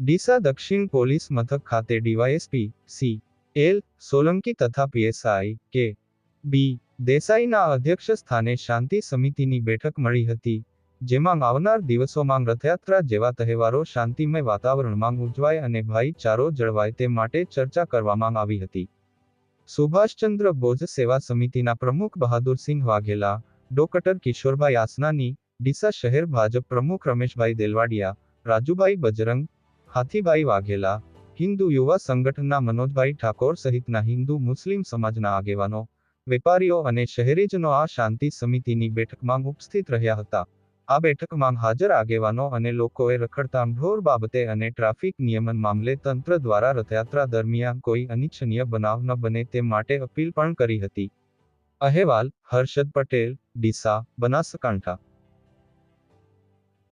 ડીસા દક્ષિણ પોલીસ મથક ખાતે ડીવાયએસપી, સી, એલ, સોલંકી તથા પીએસઆઈ કે, બી, દેસાઈના અધ્યક્ષ સ્થાને શાંતિ સમિતિની બેઠક મળી હતી, જેમાં આવનાર દિવસોમાં રથયાત્રા જેવા તહેવારો શાંતિમય વાતાવરણમાં ઉજવાય અને ભાઈચારો જળવાય તે માટે ચર્ચા કરવામાં આવી હતી. સુભાષચંદ્ર બોઝ સેવા સમિતિના પ્રમુખ બહાદુરસિંહ વાઘેલા, ડોક્ટર કિશોરભાઈ આસનાની, ડીસા શહેર ભાજપ પ્રમુખ રમેશભાઈ દેલવાડિયા, રાજુભાઈ બજરંગ હાથીભાઈ વાઘેલા, હિન્દુ યુવા સંગઠનના મનોજભાઈ ઠાકોર સહિતના હિન્દુ મુસ્લિમ સમાજના આગેવાનો, વેપારીઓ અને શહેરીજનો આ શાંતિ સમિતિની બેઠકમાં ઉપસ્થિત રહ્યા હતા. આ બેઠકમાં હાજર આગેવાનો અને લોકોએ રખડતા ઢોર બાબતે અને ટ્રાફિક નિયમન મામલે તંત્ર દ્વારા રથયાત્રા દરમિયાન કોઈ અનિચ્છનીય બનાવ ન બને તે માટે અપીલ પણ કરી હતી. અહેવાલ, હર્ષદ પટેલ, ડીસા, બનાસકાંઠા.